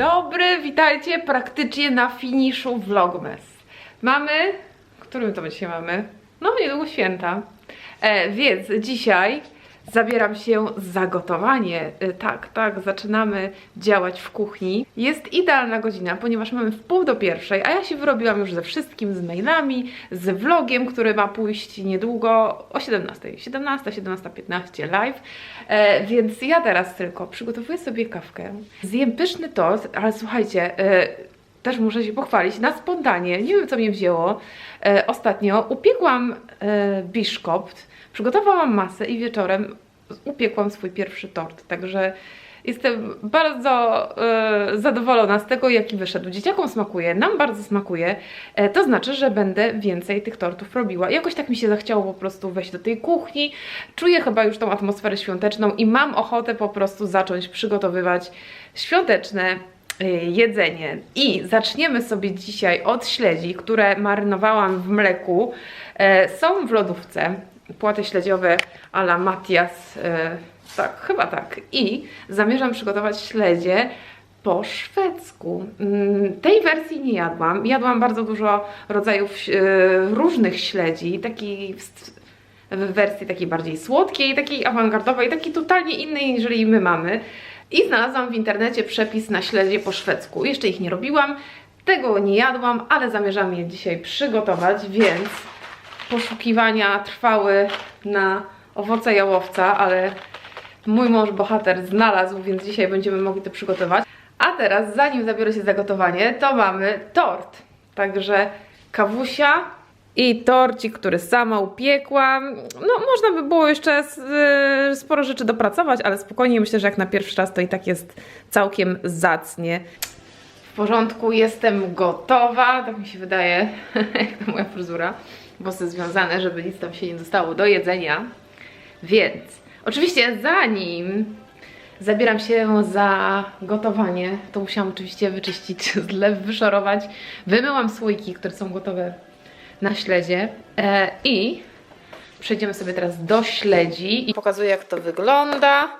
dobry, witajcie praktycznie na finiszu Vlogmas. Mamy, którym to dzisiaj mamy? No niedługo święta, e, więc dzisiaj zabieram się za gotowanie. E, tak, tak, zaczynamy działać w kuchni. Jest idealna godzina, ponieważ mamy w pół do pierwszej, a ja się wyrobiłam już ze wszystkim, z mailami, z vlogiem, który ma pójść niedługo o 17, 17, 17.15 live, e, więc ja teraz tylko przygotowuję sobie kawkę, zjem pyszny tort, ale słuchajcie, e, też muszę się pochwalić, na spontanie, nie wiem co mnie wzięło, e, ostatnio upiekłam e, biszkopt, przygotowałam masę i wieczorem upiekłam swój pierwszy tort, także jestem bardzo e, zadowolona z tego, jaki wyszedł. Dzieciakom smakuje, nam bardzo smakuje, e, to znaczy, że będę więcej tych tortów robiła. Jakoś tak mi się zachciało po prostu wejść do tej kuchni, czuję chyba już tą atmosferę świąteczną i mam ochotę po prostu zacząć przygotowywać świąteczne jedzenie. I zaczniemy sobie dzisiaj od śledzi, które marynowałam w mleku. E, Są w lodówce płaty śledziowe a la Matias. e, Tak, chyba tak. I zamierzam przygotować śledzie po szwedzku. Mm, Tej wersji nie jadłam. Jadłam bardzo dużo rodzajów e, różnych śledzi, taki w, wersji takiej bardziej słodkiej, takiej awangardowej, takiej totalnie innej, niżeli my mamy. I znalazłam w internecie przepis na śledzie po szwedzku. Jeszcze ich nie robiłam, tego nie jadłam, ale zamierzam je dzisiaj przygotować, więc poszukiwania trwały na owoce jałowca, ale mój mąż bohater znalazł, więc dzisiaj będziemy mogli to przygotować. A teraz, zanim zabiorę się za gotowanie, to mamy tort. Także kawusia i torcik, który sama upiekłam. No, można by było jeszcze y, sporo rzeczy dopracować, ale spokojnie myślę, że jak na pierwszy raz to i tak jest całkiem zacnie. W porządku, jestem gotowa, tak mi się wydaje, jak to moja fryzura. Włosy związane, żeby nic tam się nie dostało do jedzenia. Więc, oczywiście zanim zabieram się za gotowanie, to musiałam oczywiście wyczyścić zlew, wyszorować. Wymyłam słoiki, które są gotowe na śledzie e, i przejdziemy sobie teraz do śledzi i pokazuję jak to wygląda.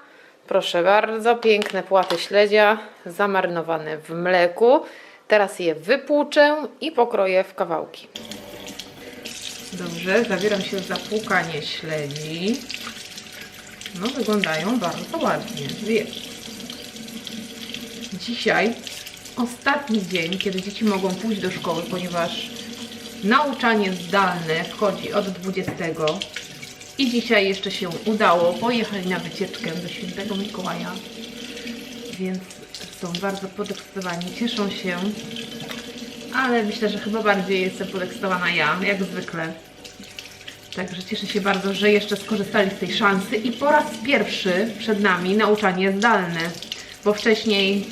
Proszę bardzo, piękne płaty śledzia zamarynowane w mleku. Teraz je wypłuczę i pokroję w kawałki. Dobrze, zabieram się za płukanie śledzi. No, wyglądają bardzo ładnie. Wiem. Dzisiaj ostatni dzień, kiedy dzieci mogą pójść do szkoły, ponieważ nauczanie zdalne wchodzi od 20. I dzisiaj jeszcze się udało. Pojechali na wycieczkę do świętego Mikołaja. Więc są bardzo podekscytowani, cieszą się. Ale myślę, że chyba bardziej jestem podekscytowana ja, jak zwykle. Także cieszę się bardzo, że jeszcze skorzystali z tej szansy i po raz pierwszy przed nami nauczanie zdalne, bo wcześniej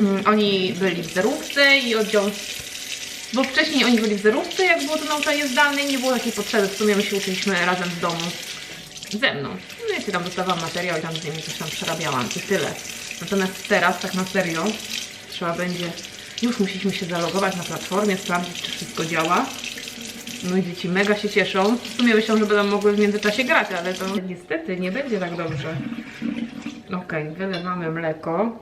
mm, oni byli w zerówce i oddział bo wcześniej oni byli w zerówce, jak było to nauczanie zdalne i nie było takiej potrzeby. W sumie my się uczyliśmy razem w domu ze mną. No i tam dostawałam materiał i tam z nimi coś tam przerabiałam i tyle. Natomiast teraz, tak na serio, trzeba będzie, już musieliśmy się zalogować na platformie, sprawdzić, czy wszystko działa. No i dzieci mega się cieszą. W sumie myślą, że będą mogły w międzyczasie grać, ale to niestety nie będzie tak dobrze. Ok, wylewamy mleko.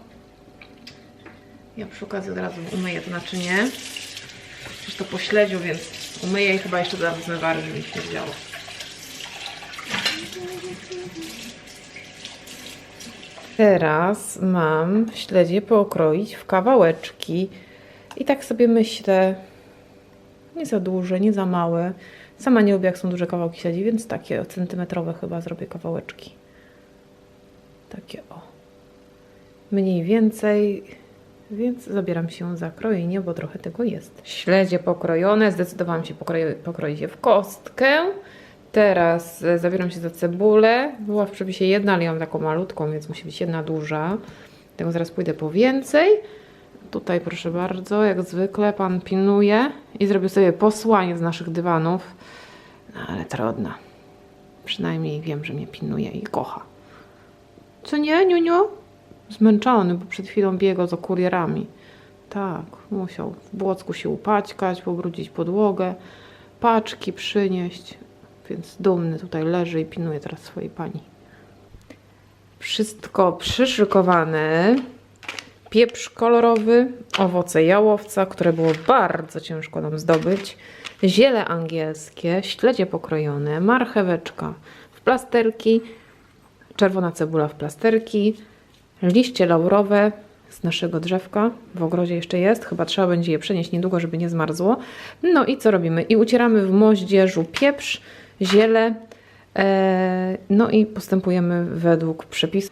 Ja przy okazji od razu umyję to naczynie. Przecież to po śledziu, więc umyję i chyba jeszcze dodam zmywary, żeby mi się działo. Teraz mam śledzie pokroić w kawałeczki. I tak sobie myślę, nie za duże, nie za małe. Sama nie lubię, jak są duże kawałki śledzi, więc takie centymetrowe chyba zrobię kawałeczki. Takie o. Mniej więcej, więc zabieram się za krojenie, bo trochę tego jest. Śledzie pokrojone, zdecydowałam się pokroić, je w kostkę. Teraz e, zabieram się za cebulę. Była w przepisie jedna, ale ja mam taką malutką, więc musi być jedna duża. Tego zaraz pójdę po więcej. Tutaj proszę bardzo, jak zwykle pan pilnuje i zrobił sobie posłanie z naszych dywanów. No ale trudno. Przynajmniej wiem, że mnie pilnuje i kocha. Co nie, Niuniu? Zmęczony, bo przed chwilą biegał za kurierami. Tak, musiał w błocku się upaćkać, pobrudzić podłogę, paczki przynieść, więc dumny tutaj leży i pilnuje teraz swojej pani. Wszystko przyszykowane. pieprz kolorowy, owoce jałowca, które było bardzo ciężko nam zdobyć, ziele angielskie, śledzie pokrojone, marcheweczka w plasterki, czerwona cebula w plasterki, liście laurowe z naszego drzewka, w ogrodzie jeszcze jest, chyba trzeba będzie je przenieść niedługo, żeby nie zmarzło. No i co robimy? I ucieramy w moździerzu pieprz, ziele, e, no i postępujemy według przepisu.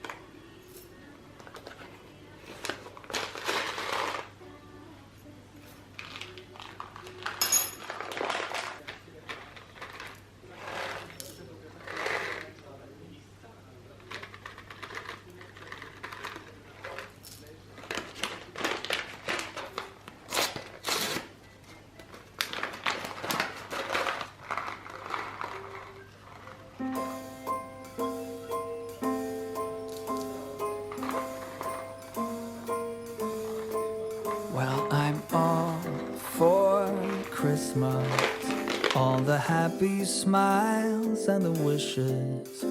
Happy smiles and the wishes.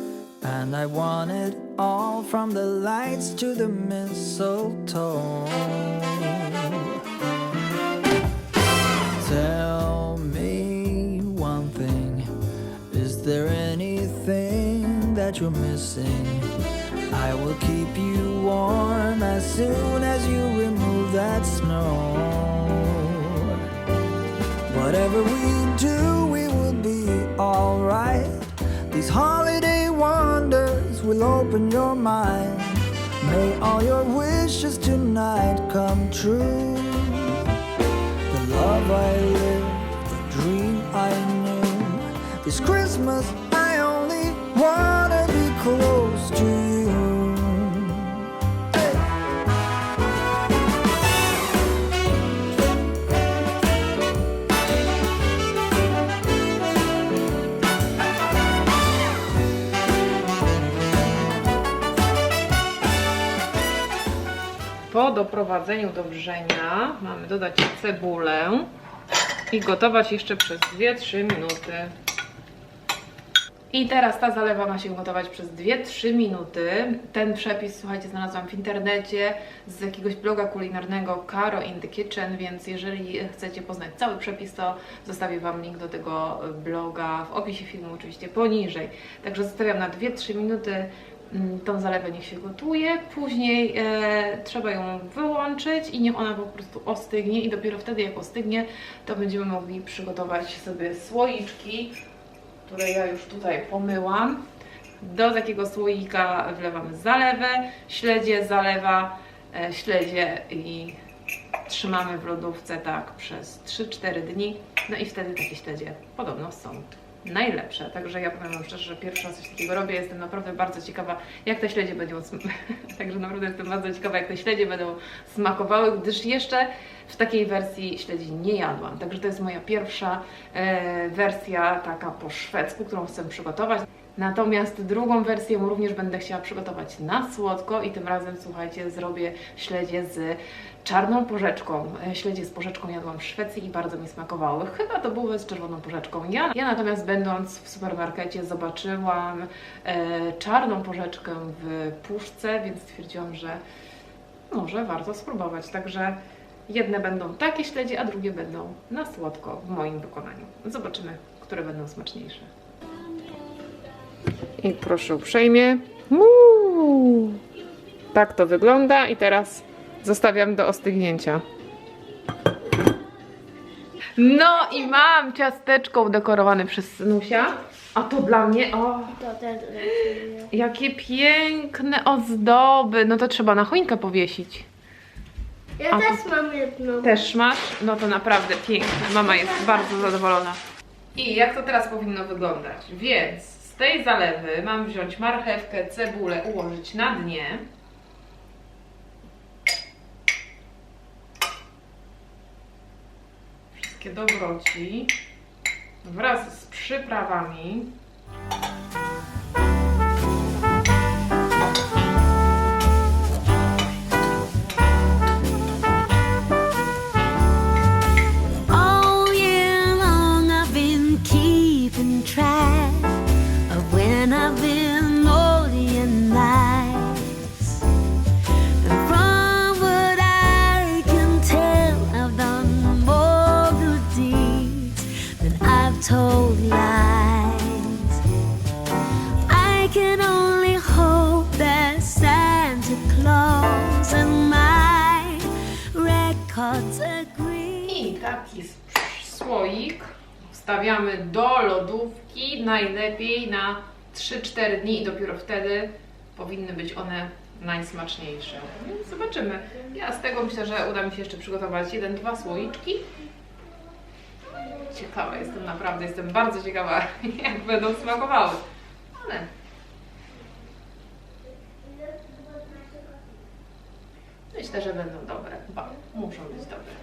And I want it all from the lights to the mistletoe. Tell me one thing Is there anything that you're missing? I will keep you warm as soon as you remove that snow. Whatever we These holiday wonders will open your mind. May all your wishes tonight come true. The love I lived, the dream I knew. This Christmas, I only wanna be close Po doprowadzeniu do wrzenia mamy dodać cebulę i gotować jeszcze przez 2-3 minuty. I teraz ta zalewa ma się gotować przez 2-3 minuty. Ten przepis, słuchajcie, znalazłam w internecie z jakiegoś bloga kulinarnego Caro in the Kitchen, więc jeżeli chcecie poznać cały przepis, to zostawię Wam link do tego bloga w opisie filmu, oczywiście poniżej. Także zostawiam na 2-3 minuty tą zalewę niech się gotuje, później e, trzeba ją wyłączyć i niech ona po prostu ostygnie i dopiero wtedy jak ostygnie, to będziemy mogli przygotować sobie słoiczki, które ja już tutaj pomyłam. Do takiego słoika wlewamy zalewę, śledzie, zalewa, e, śledzie i trzymamy w lodówce tak przez 3-4 dni. No i wtedy takie śledzie podobno są najlepsze. Także ja powiem Wam szczerze, że pierwszy raz coś takiego robię. Jestem naprawdę bardzo ciekawa, jak te śledzie będą Także naprawdę jestem bardzo ciekawa, jak te śledzie będą smakowały, gdyż jeszcze w takiej wersji śledzi nie jadłam. Także to jest moja pierwsza e, wersja taka po szwedzku, którą chcę przygotować. Natomiast drugą wersję również będę chciała przygotować na słodko i tym razem, słuchajcie, zrobię śledzie z czarną porzeczką. E, Śledzie z porzeczką jadłam w Szwecji i bardzo mi smakowały. Chyba to były z czerwoną porzeczką. Ja, ja natomiast będąc w supermarkecie zobaczyłam e, czarną porzeczkę w puszce, więc stwierdziłam, że może warto spróbować. Także jedne będą takie śledzie, a drugie będą na słodko w moim wykonaniu. Zobaczymy, które będą smaczniejsze. I proszę uprzejmie. Uuu. Tak to wygląda i teraz zostawiam do ostygnięcia. No i mam ciasteczko udekorowane przez Synusia. A to dla mnie, o, To ten jakie piękne ozdoby. No to trzeba na choinkę powiesić. Ja A, też mam jedną. Też masz? No to naprawdę pięknie. Mama jest bardzo zadowolona. I jak to teraz powinno wyglądać? Więc tej zalewy mam wziąć marchewkę, cebulę, ułożyć na dnie. Wszystkie dobroci wraz z przyprawami. told lies. I can only hope that Santa Claus and my records agree. I taki słoik wstawiamy do lodówki, najlepiej na 3-4 dni i dopiero wtedy powinny być one najsmaczniejsze. Więc zobaczymy. Ja z tego myślę, że uda mi się jeszcze przygotować jeden, dwa słoiczki Ciekawa jestem, naprawdę jestem bardzo ciekawa, jak będą smakowały. Ale myślę, że będą dobre. Chyba muszą być dobre.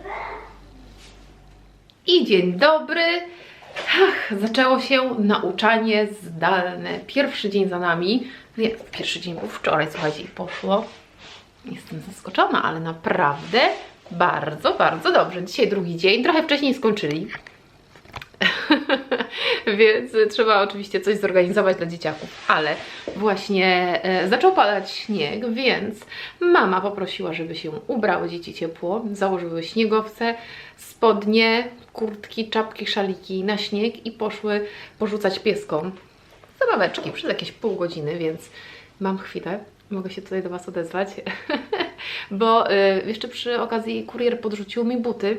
I dzień dobry. Ach, zaczęło się nauczanie zdalne. Pierwszy dzień za nami. Nie, pierwszy dzień był wczoraj, słuchajcie, i poszło. Jestem zaskoczona, ale naprawdę bardzo, bardzo dobrze. Dzisiaj drugi dzień, trochę wcześniej skończyli. Więc trzeba oczywiście coś zorganizować dla dzieciaków, ale właśnie e, zaczął padać śnieg, więc mama poprosiła, żeby się ubrały dzieci ciepło, założyły śniegowce, spodnie, kurtki, czapki, szaliki na śnieg i poszły porzucać pieskom zabaweczki przez jakieś pół godziny, więc mam chwilę. Mogę się tutaj do Was odezwać, bo y, jeszcze przy okazji kurier podrzucił mi buty.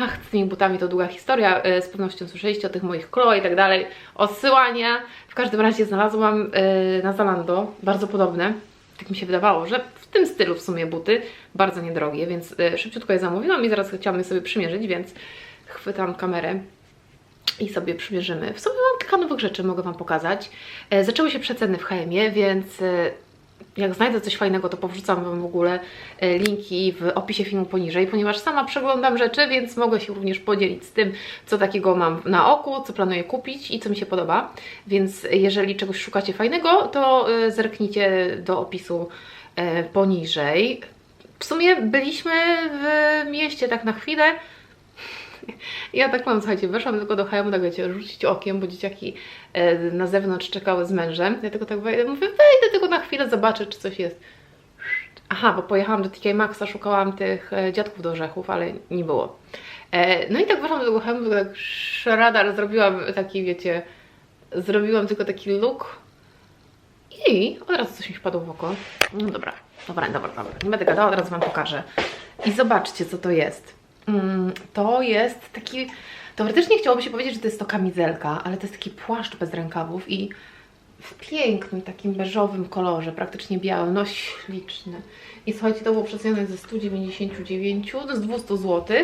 Ach, z tymi butami to długa historia. y, Z pewnością słyszeliście o tych moich Chloe i tak dalej. Odsyłania. W każdym razie znalazłam y, na Zalando bardzo podobne. Tak mi się wydawało, że w tym stylu w sumie buty. Bardzo niedrogie, więc y, szybciutko je zamówiłam i zaraz chciałam je sobie przymierzyć, więc chwytam kamerę i sobie przymierzymy. W sumie mam kilka nowych rzeczy, mogę Wam pokazać. E, zaczęły się przeceny w HM-ie, więc e, jak znajdę coś fajnego, to powrzucam Wam w ogóle e, linki w opisie filmu poniżej, ponieważ sama przeglądam rzeczy, więc mogę się również podzielić z tym, co takiego mam na oku, co planuję kupić i co mi się podoba. Więc jeżeli czegoś szukacie fajnego, to e, zerknijcie do opisu e, poniżej. W sumie byliśmy w mieście tak na chwilę, ja tak mam, słuchajcie, weszłam tylko do HM, tak wiecie, rzucić okiem, bo dzieciaki e, na zewnątrz czekały z mężem. Ja tylko tak wejdę, mówię, wejdę tylko na chwilę, zobaczę, czy coś jest. Aha, bo pojechałam do TK Maxa, szukałam tych e, dziadków do orzechów, ale nie było. E, no i tak weszłam do tego HM, tak radar zrobiłam taki, wiecie, zrobiłam tylko taki look i od razu coś mi wpadło w oko. No dobra, dobra, dobra, dobra, nie będę gadała, od razu Wam pokażę. I zobaczcie, co to jest. Mm, to jest taki. Teoretycznie chciałoby się powiedzieć, że to jest to kamizelka, ale to jest taki płaszcz bez rękawów i w pięknym, takim beżowym kolorze, praktycznie białym, no śliczny. I słuchajcie, to było przecenione ze 199 do 200 zł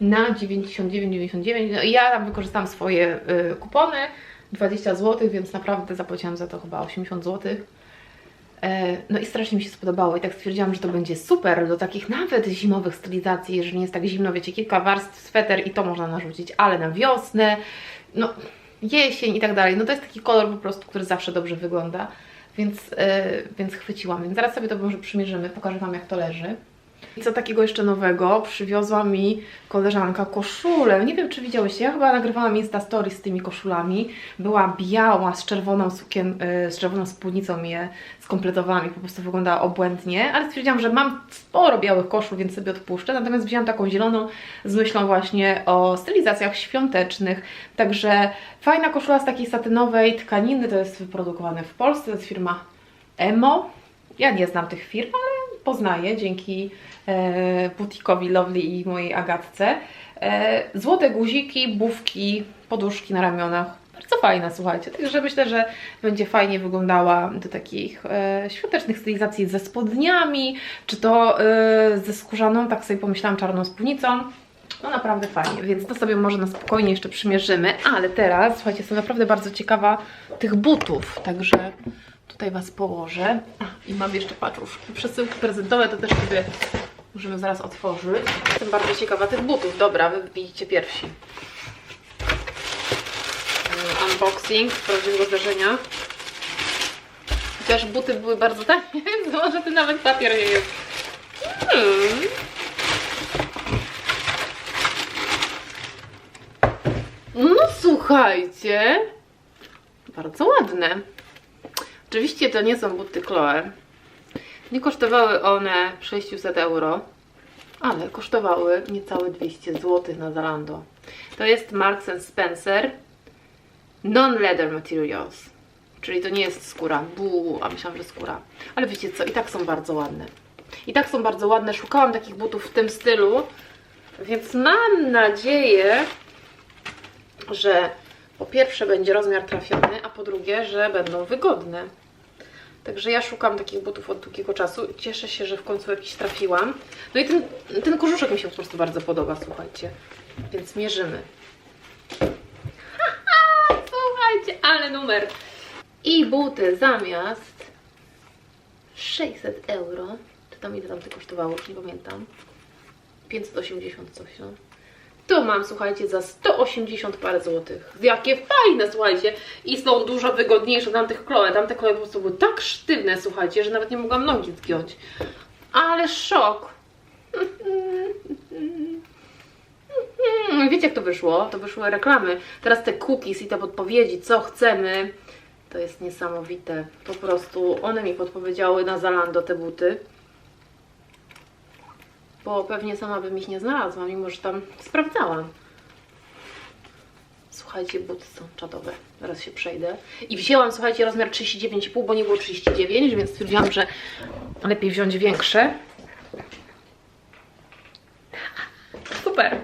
na 99,99. No i ja tam wykorzystałam swoje y, kupony, 20 zł, więc naprawdę zapłaciłam za to chyba 80 zł. E, No i strasznie mi się spodobało i tak stwierdziłam, że to będzie super do takich nawet zimowych stylizacji, jeżeli jest tak zimno, wiecie, kilka warstw, sweter i to można narzucić, ale na wiosnę, no jesień i tak dalej, no to jest taki kolor po prostu, który zawsze dobrze wygląda, więc, e, więc chwyciłam, więc zaraz sobie to może przymierzymy, pokażę Wam jak to leży. I co takiego jeszcze nowego? Przywiozła mi koleżanka koszulę. Nie wiem, czy widziałyście. Ja chyba nagrywałam Insta Story z tymi koszulami. Była biała, z czerwoną sukien, y, z czerwoną spódnicą je skompletowałam i po prostu wyglądała obłędnie. Ale stwierdziłam, że mam sporo białych koszul, więc sobie odpuszczę. Natomiast wzięłam taką zieloną z myślą właśnie o stylizacjach świątecznych. Także fajna koszula z takiej satynowej tkaniny. To jest wyprodukowane w Polsce. To jest firma Emo. Ja nie znam tych firm, ale poznaję dzięki butikowi Lovely i mojej Agatce. E, złote guziki, bufki, poduszki na ramionach. Bardzo fajna, słuchajcie. Także myślę, że będzie fajnie wyglądała do takich e, świątecznych stylizacji ze spodniami, czy to e, ze skórzaną, tak sobie pomyślałam, czarną spódnicą. No naprawdę fajnie, więc to sobie może na spokojnie jeszcze przymierzymy. Ale teraz, słuchajcie, jestem naprawdę bardzo ciekawa tych butów, także tutaj Was położę. A, I mam jeszcze paczuszki. Przesyłki prezentowe to też sobie możemy zaraz otworzyć. Jestem bardzo ciekawa tych butów. Dobra, Wy widzicie pierwsi. Mm, Unboxing z prawdziwego zdarzenia. Chociaż buty były bardzo tanie, więc może ty nawet papier nie jest. Hmm. No słuchajcie, bardzo ładne. Oczywiście to nie są buty Chloe. Nie kosztowały one 600 euro, ale kosztowały niecałe 200 zł na Zalando. To jest Marks Spencer Non-Leather Materials, czyli to nie jest skóra. Bu, a myślałam, że skóra. Ale wiecie co, i tak są bardzo ładne. I tak są bardzo ładne. Szukałam takich butów w tym stylu, więc mam nadzieję, że po pierwsze będzie rozmiar trafiony, a po drugie, że będą wygodne. Także ja szukam takich butów od długiego czasu. Cieszę się, że w końcu jakiś trafiłam. No i ten, ten kożuszek mi się po prostu bardzo podoba, słuchajcie. Więc mierzymy. Słuchajcie, ale numer. I buty zamiast 600 euro, czy tam ile tam to kosztowało, już nie pamiętam. 580 coś, no. Tu mam, słuchajcie, za 180 parę złotych. Jakie fajne, słuchajcie. I są dużo wygodniejsze od tamtych Chloe. Tamte Chloe po prostu były tak sztywne, słuchajcie, że nawet nie mogłam nogi zgiąć. Ale szok. Wiecie jak to wyszło? To wyszły reklamy. Teraz te cookies i te podpowiedzi, co chcemy. To jest niesamowite. Po prostu one mi podpowiedziały na Zalando te buty. Bo pewnie sama bym ich nie znalazła, mimo że tam sprawdzałam. Słuchajcie, buty są czadowe. Zaraz się przejdę. I wzięłam, słuchajcie, rozmiar 39,5, bo nie było 39, więc stwierdziłam, że lepiej wziąć większe. Super.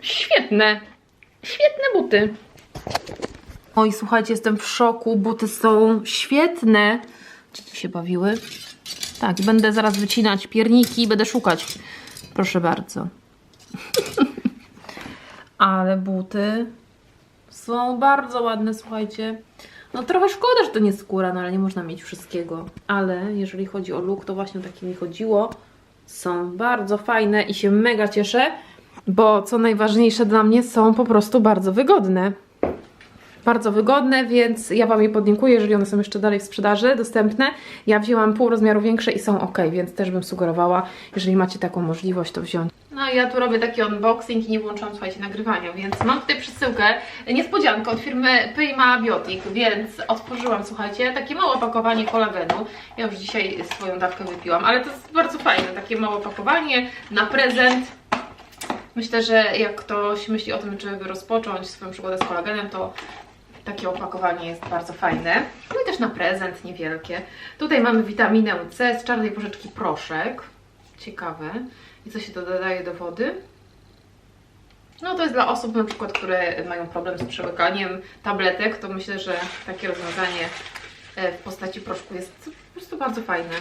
Świetne. Świetne buty. Oj, słuchajcie, jestem w szoku. Buty są świetne. Dzieci się bawiły. Tak, będę zaraz wycinać pierniki i będę szukać. Proszę bardzo. Ale buty są bardzo ładne, słuchajcie. No trochę szkoda, że to nie skóra, no ale nie można mieć wszystkiego. Ale jeżeli chodzi o look, to właśnie o takie mi chodziło. Są bardzo fajne i się mega cieszę, bo co najważniejsze dla mnie są po prostu bardzo wygodne bardzo wygodne, więc ja Wam je podlinkuję, jeżeli one są jeszcze dalej w sprzedaży, dostępne. Ja wzięłam pół rozmiaru większe i są ok, więc też bym sugerowała, jeżeli macie taką możliwość, to wziąć. No ja tu robię taki unboxing i nie włączam, słuchajcie, nagrywania, więc mam tutaj przesyłkę, niespodziankę od firmy Prima Biotic, więc otworzyłam, słuchajcie, takie małe opakowanie kolagenu. Ja już dzisiaj swoją dawkę wypiłam, ale to jest bardzo fajne, takie małe opakowanie na prezent. Myślę, że jak ktoś myśli o tym, czy by rozpocząć swoją przygodę z kolagenem, to takie opakowanie jest bardzo fajne. No i też na prezent niewielkie. Tutaj mamy witaminę C z czarnej porzeczki proszek. Ciekawe. I co się to dodaje do wody? No to jest dla osób na przykład, które mają problem z przełykaniem tabletek, to myślę, że takie rozwiązanie e, w postaci proszku jest po prostu bardzo fajne.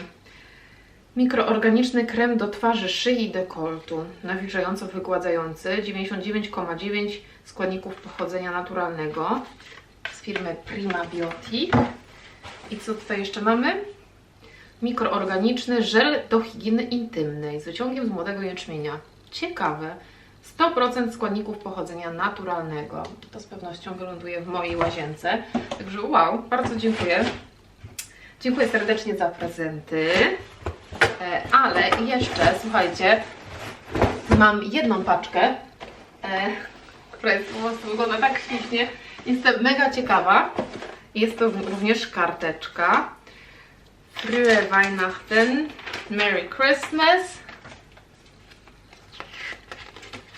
Mikroorganiczny krem do twarzy, szyi i dekoltu. Nawilżająco wygładzający. 99,9 składników pochodzenia naturalnego. Z firmy Prima Biotic. I co tutaj jeszcze mamy? Mikroorganiczny żel do higieny intymnej z wyciągiem z młodego jęczmienia. Ciekawe. 100% składników pochodzenia naturalnego. To z pewnością wyląduje w mojej łazience. Także wow, bardzo dziękuję. Dziękuję serdecznie za prezenty. E, ale jeszcze, słuchajcie, mam jedną paczkę, e, która jest po prostu wygląda tak ślicznie. Jestem mega ciekawa. Jest to również karteczka. Frühe Weihnachten, Merry Christmas.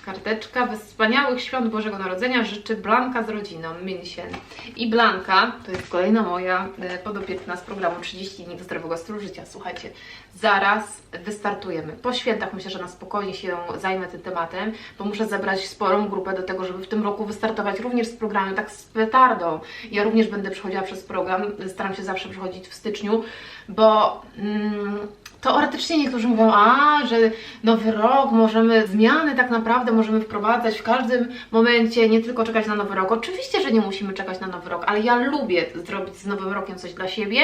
Karteczka Wspaniałych Świąt Bożego Narodzenia życzy Blanka z rodziną München. I Blanka to jest kolejna moja e, podopieczna z programu 30 dni do zdrowego stylu życia. Słuchajcie, zaraz wystartujemy. Po świętach myślę, że na spokojnie się zajmę tym tematem, bo muszę zebrać sporą grupę do tego, żeby w tym roku wystartować również z programem, tak z petardą. Ja również będę przechodziła przez program, staram się zawsze przechodzić w styczniu, bo... Mm, teoretycznie niektórzy mówią, a, że nowy rok, możemy zmiany tak naprawdę możemy wprowadzać w każdym momencie, nie tylko czekać na nowy rok. Oczywiście, że nie musimy czekać na nowy rok, ale ja lubię zrobić z nowym rokiem coś dla siebie.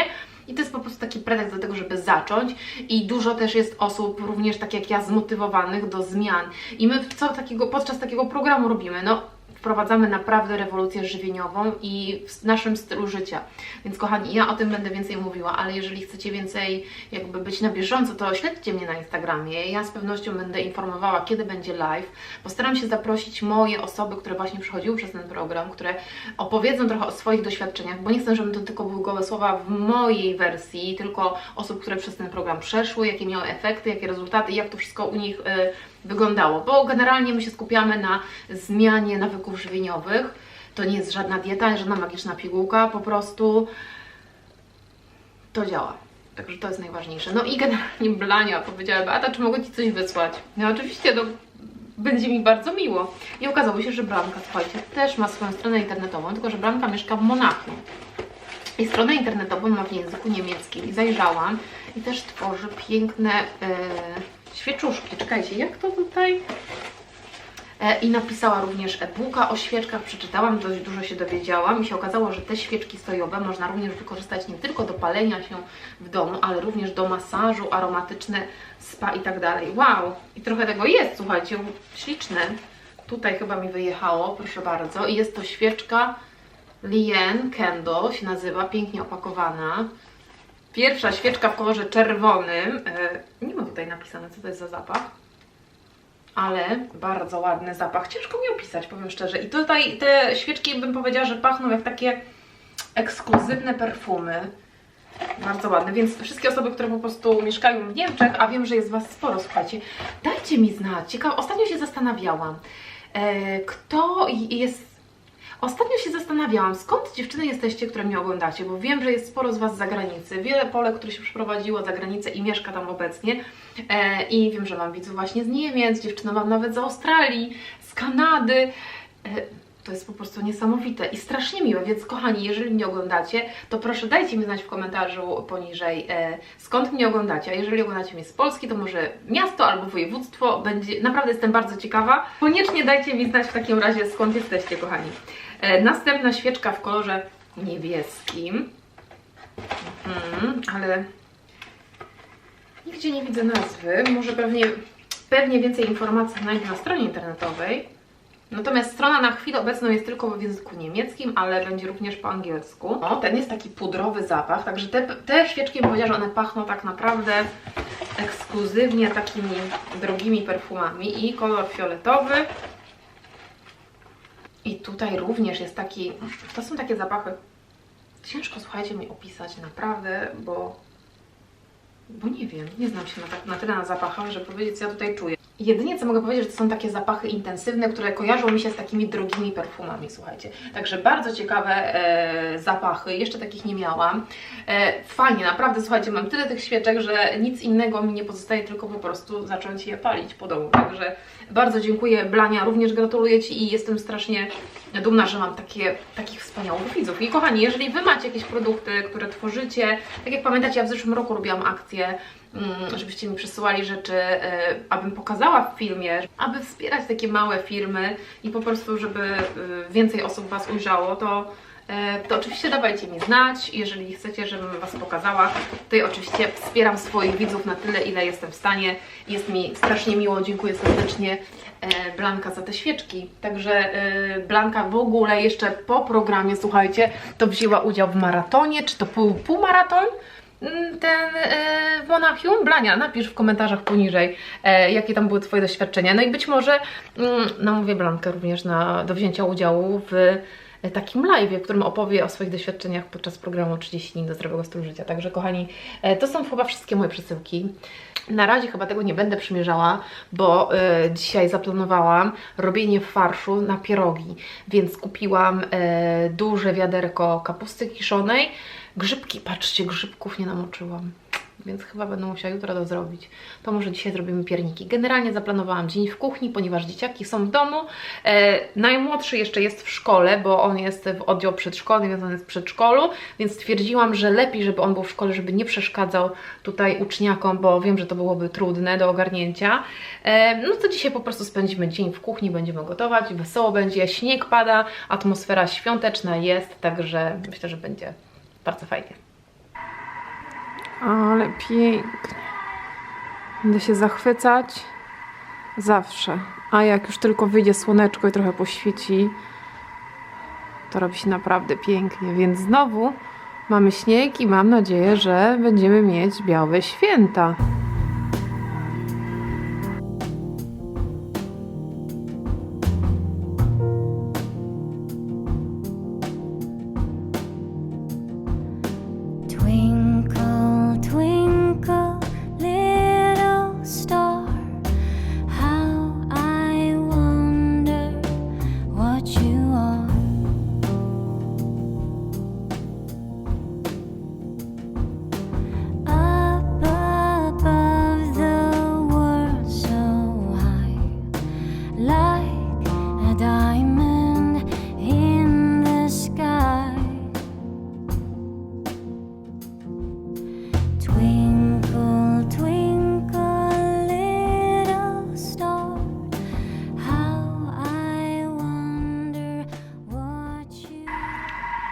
I to jest po prostu taki pretekst do tego, żeby zacząć. I dużo też jest osób, również tak jak ja, zmotywowanych do zmian. I my co takiego, podczas takiego programu robimy? No, wprowadzamy naprawdę rewolucję żywieniową i w naszym stylu życia. Więc kochani, ja o tym będę więcej mówiła, ale jeżeli chcecie więcej jakby być na bieżąco, to śledźcie mnie na Instagramie. Ja z pewnością będę informowała, kiedy będzie live. Postaram się zaprosić moje osoby, które właśnie przychodziły przez ten program, które opowiedzą trochę o swoich doświadczeniach, bo nie chcę, żeby to tylko były gołe słowa w mojej wersji, tylko osób, które przez ten program przeszły, jakie miały efekty, jakie rezultaty jak to wszystko u nich y, wyglądało, bo generalnie my się skupiamy na zmianie nawyków żywieniowych. To nie jest żadna dieta, żadna magiczna pigułka, po prostu to działa. Także to jest najważniejsze. No i generalnie Blania powiedziała, Beata, czy mogę Ci coś wysłać? No oczywiście, no, będzie mi bardzo miło. I okazało się, że Blanka, słuchajcie, też ma swoją stronę internetową, tylko że Blanka mieszka w Monachium. I stronę internetową ma w języku niemieckim. I zajrzałam i też tworzy piękne e, świeczuszki. Czekajcie, jak to tutaj? E, I napisała również e-booka o świeczkach, przeczytałam, dość dużo się dowiedziałam i się okazało, że te świeczki stojowe można również wykorzystać nie tylko do palenia się w domu, ale również do masażu, aromatyczne spa i tak dalej. Wow! I trochę tego jest, słuchajcie, śliczne. Tutaj chyba mi wyjechało, proszę bardzo. I jest to świeczka Lien Candle, się nazywa, pięknie opakowana. Pierwsza świeczka w kolorze czerwonym. E, Nie ma tutaj napisane, co to jest za zapach ale bardzo ładny zapach. Ciężko mi opisać, powiem szczerze. I tutaj te świeczki bym powiedziała, że pachną jak takie ekskluzywne perfumy. Bardzo ładne, więc wszystkie osoby, które po prostu mieszkają w Niemczech, a wiem, że jest Was sporo, słuchajcie, dajcie mi znać. Ciekawe, ostatnio się zastanawiałam, e, kto jest Ostatnio się zastanawiałam, skąd dziewczyny jesteście, które mnie oglądacie, bo wiem, że jest sporo z Was z zagranicy. Wiele Polek, które się przeprowadziło za granicę i mieszka tam obecnie. E, I wiem, że mam widzów właśnie z Niemiec, dziewczyny mam nawet z Australii, z Kanady. E, to jest po prostu niesamowite i strasznie miłe, więc kochani, jeżeli mnie oglądacie, to proszę dajcie mi znać w komentarzu poniżej, e, skąd mnie oglądacie. A jeżeli oglądacie mnie z Polski, to może miasto albo województwo będzie. Naprawdę jestem bardzo ciekawa. Koniecznie dajcie mi znać w takim razie, skąd jesteście, kochani. E, następna świeczka w kolorze niebieskim. Mhm, ale nigdzie nie widzę nazwy. Może pewnie, pewnie więcej informacji znajdę na stronie internetowej. Natomiast strona na chwilę obecną jest tylko w języku niemieckim, ale będzie również po angielsku. O, ten jest taki pudrowy zapach, także te, te świeczki, bym powiedziała, że one pachną tak naprawdę ekskluzywnie takimi drogimi perfumami i kolor fioletowy. I tutaj również jest taki, to są takie zapachy, ciężko słuchajcie mi opisać naprawdę, bo, bo nie wiem, nie znam się na, tak, na tyle na zapachach, żeby powiedzieć co ja tutaj czuję. Jedynie co mogę powiedzieć, że to są takie zapachy intensywne, które kojarzą mi się z takimi drogimi perfumami, słuchajcie. Także bardzo ciekawe e, zapachy, jeszcze takich nie miałam. E, fajnie, naprawdę, słuchajcie, mam tyle tych świeczek, że nic innego mi nie pozostaje, tylko po prostu zacząć je palić po domu. Także bardzo dziękuję Blania, również gratuluję Ci i jestem strasznie dumna, że mam takie, takich wspaniałych widzów. I kochani, jeżeli Wy macie jakieś produkty, które tworzycie, tak jak pamiętacie, ja w zeszłym roku robiłam akcję, mm, żebyście mi przesyłali rzeczy, e, abym pokazała w filmie, aby wspierać takie małe firmy i po prostu, żeby e, więcej osób Was ujrzało, to to oczywiście dawajcie mi znać, jeżeli chcecie, żebym Was pokazała. Tutaj oczywiście wspieram swoich widzów na tyle, ile jestem w stanie. Jest mi strasznie miło, dziękuję serdecznie e, Blanka za te świeczki. Także e, Blanka w ogóle jeszcze po programie, słuchajcie, to wzięła udział w maratonie, czy to pół, półmaraton? Mm, ten e, w Monachium? Blania, napisz w komentarzach poniżej, e, jakie tam były Twoje doświadczenia. No i być może mm, namówię Blankę również na, do wzięcia udziału w e, takim live, w którym opowie o swoich doświadczeniach podczas programu 30 dni do zdrowego stylu życia. Także kochani, e, to są chyba wszystkie moje przesyłki. Na razie chyba tego nie będę przymierzała, bo e, dzisiaj zaplanowałam robienie farszu na pierogi, więc kupiłam e, duże wiaderko kapusty kiszonej, grzybki, patrzcie, grzybków nie namoczyłam. Więc chyba będę musiała jutro to zrobić. To może dzisiaj zrobimy pierniki. Generalnie zaplanowałam dzień w kuchni, ponieważ dzieciaki są w domu. E, najmłodszy jeszcze jest w szkole, bo on jest w oddział przedszkolny, więc on jest w przedszkolu, więc stwierdziłam, że lepiej, żeby on był w szkole, żeby nie przeszkadzał tutaj uczniakom, bo wiem, że to byłoby trudne do ogarnięcia. E, no to dzisiaj po prostu spędzimy dzień w kuchni, będziemy gotować, wesoło będzie, śnieg pada, atmosfera świąteczna jest, także myślę, że będzie bardzo fajnie. Ale pięknie. Będę się zachwycać zawsze. A jak już tylko wyjdzie słoneczko i trochę poświeci, to robi się naprawdę pięknie. Więc znowu mamy śnieg i mam nadzieję, że będziemy mieć białe święta.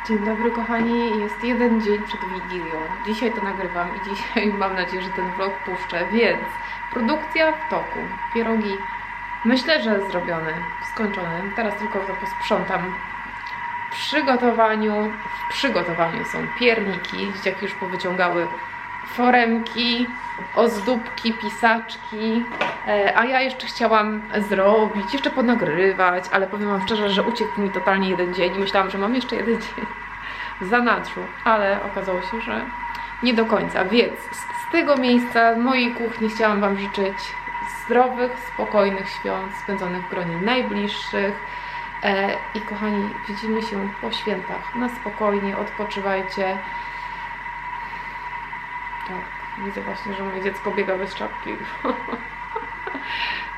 Dzień dobry kochani, jest jeden dzień przed Wigilią. Dzisiaj to nagrywam i dzisiaj mam nadzieję, że ten vlog puszczę, więc produkcja w toku. Pierogi myślę, że zrobione, skończone. Teraz tylko to posprzątam. W przygotowaniu, w przygotowaniu są pierniki, dzieciaki już powyciągały foremki, ozdóbki, pisaczki, e, a ja jeszcze chciałam zrobić, jeszcze ponagrywać, ale powiem Wam szczerze, że uciekł mi totalnie jeden dzień. I myślałam, że mam jeszcze jeden dzień w zanadrzu, ale okazało się, że nie do końca, więc z, tego miejsca, mojej kuchni chciałam Wam życzyć zdrowych, spokojnych świąt, spędzonych w gronie najbliższych. E, i kochani, widzimy się po świętach, na spokojnie, odpoczywajcie, tak, widzę właśnie, że moje dziecko biega bez czapki.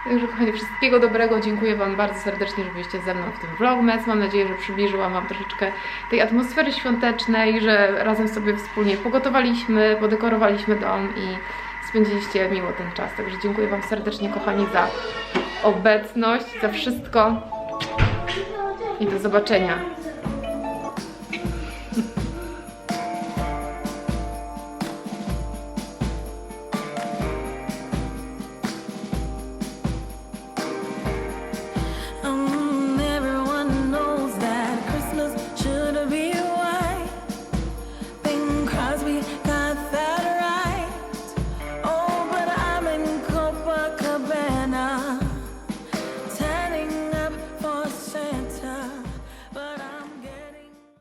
Także kochani, wszystkiego dobrego. Dziękuję Wam bardzo serdecznie, że byliście ze mną w tym vlogmas. Mam nadzieję, że przybliżyłam Wam troszeczkę tej atmosfery świątecznej, że razem sobie wspólnie pogotowaliśmy, podekorowaliśmy dom i spędziliście miło ten czas. Także dziękuję Wam serdecznie, kochani, za obecność, za wszystko i do zobaczenia